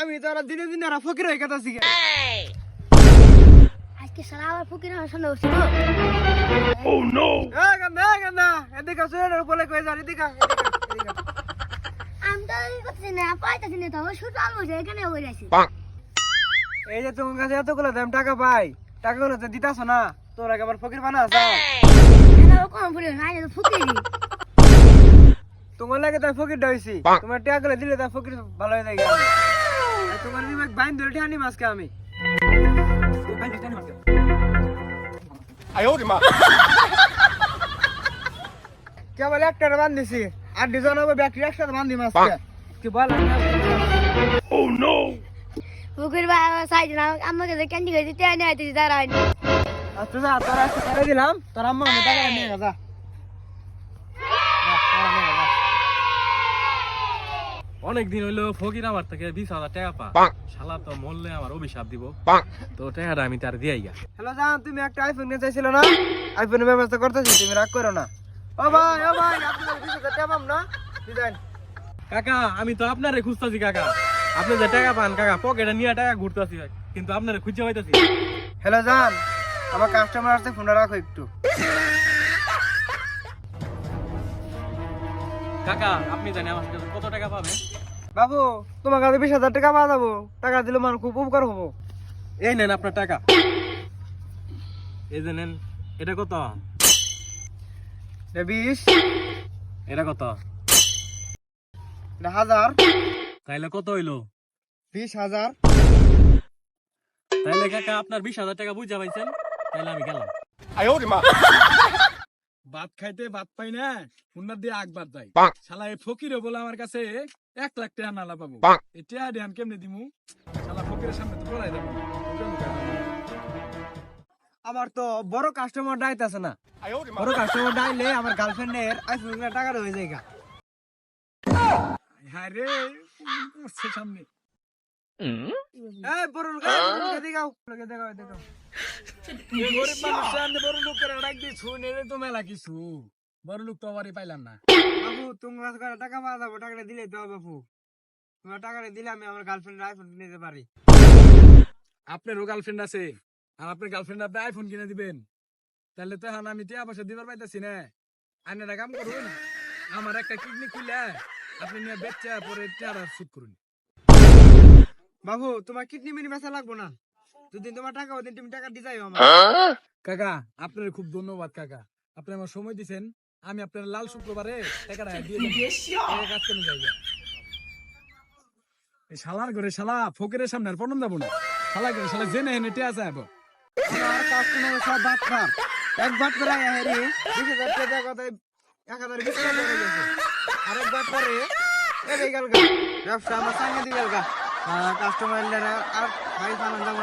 আমি তো আর দিনে দিনে আর ফকির হয়ে গেতাছি গে। আজকে সারা আবার ফকির বসছিল এ গান্দা এ গান্দা এদিকে সুরের উপরে কই যা এদিকে। আমি তো এই না পাইতেছি না তো শুধু আল এখানে বসে আছি এই যে তোমার কাছে এতগুলো দাম টাকা পাই টাকাগুলো তো দিতাছ না তোর আগে আবার ফকির বানা এখানে কম ফুলে ফকিরি তোমার লাগে তাই ফকির ডাইছি তোমার টাকাগুলো দিলে তাই ফকির ভালো হয়ে যায় তোমার বিবেক বাইন ধরে ঠানি মাসকে আমি। কেবল একটা বান্ধিছি আর দুজন হবে ব্যাটারি একসাথে বান্ধি মাসকে কি বল? ফকির ভাই আমার সাইড না আমাকে যে ক্যান্ডি খাইতে আনি আইতেছি দাঁড়াই আচ্ছা যা তোর করে দিলাম তোর আম্মা টাকা নিয়ে যা যা, টাকা নিয়ে যা, যা। অনেক দিন হইল ফকির আমার থেকে বিশ হাজার টাকা পা শালা তো মরলে আমার অভিশাপ দিব। তো টাকাটা আমি তার দিয়াই গা। হ্যালো জান তুমি একটা আইফোন নিয়ে চাইছিল না? আইফোনের ব্যবস্থা করতেছি তুমি রাগ করো না। ও ভাই ও ভাই আপনার বিশ হাজার টাকা পাম না? ডিজাইন। কাকা আমি তো আপনারে খুঁজতাছি কাকা। আপনি যে টাকা পান কাকা পকেটে নিয়ে টাকা ঘুরতাছি কিন্তু আপনারে খুঁজে পাইতাছি। হ্যালো জান আমার কাস্টমার আসছে ফোনটা রাখো একটু। কাকা আপনি জানেন আমার কাছে কত টাকা পাবেন? বাবু তোমার কাছে বিশ হাজার টাকা পাওয়া যাব। টাকা দিলে মান খুব উপকার হব। এই নেন আপনার টাকা। এই যে নেন এটা কত? এটা বিশ। এটা কত? এটা হাজার। তাইলে কত হইল? বিশ হাজার। তাইলে কাকা আপনার বিশ হাজার টাকা বুঝা পাইছেন? তাইলে আমি গেলাম। ভাত খাইতে ভাত পাই না উন্নার দিয়ে আগ বাদ যাই শালা এই ফকিরে বলে আমার কাছে এক লাখ টাকা নালা পাবো। এই টাকা দিয়ে কেমনে দিমু? শালা ফকিরের সামনে তো বলাই দেবো আমার তো বড় কাস্টমার ডাইতে আছে না। বড় কাস্টমার ডাইলে আমার গার্লফ্রেন্ডের আইফোন টাকা রয়ে যায় গা। হ্যাঁ রে সামনে? বড় লোক এই বড় লোক এদিকে আও, লোক এদিকে আও, এদিকে আও। গরিব মানুষ সামনে বড় লোকের ডাক দিয়ে শুনে রে তো মেলা কিছু বড় লোক তো আবারই পাইলাম না বাবু তোমার টাকা পাওয়া যাব টাকাটা দিলে তো বাবু তোমার টাকাটা দিলে আমি আমার গার্লফ্রেন্ডের আইফোন নিতে পারি আপনারও গার্লফ্রেন্ড আছে আর আপনার গার্লফ্রেন্ড আপনি আইফোন কিনে দিবেন তাহলে তো এখন আমি টিয়া পয়সা দিবার পাইতেছি না আপনি একটা কাম করুন আমার একটা কিডনি খুলে আপনি নিয়ে বেচা পরে টিয়ারা শুট করুন বাবু, তোমার কিডনি মিনি বেচা লাগবো না। দুদিন তোমার টাকা, ওদিন তুমি টাকা দিয়ে যাও আমার কাকা, আপনার খুব ধন্যবাদ, কাকা। আপনি আমার সময় দিছেন। আমি আপনার লাল শুক্রবারে টাকাটা দিয়ে। এই কাজ করে যাই এই শালার ঘরে, শালা ফকিরের সামনে আর পড়ন যাব না। শালা ঘরে, শালা জেনে হেনে টিয়া বাদ খার এক বাদ করে আয়া হেরি, বিশ হাজার টাকা কথায় এক হাজার বিশ টাকা আরেক বাদ করে এ গেল গা ব্যবসা আমার সামনে দিয়ে গা কাস্টমার আর ভাই সামান যাব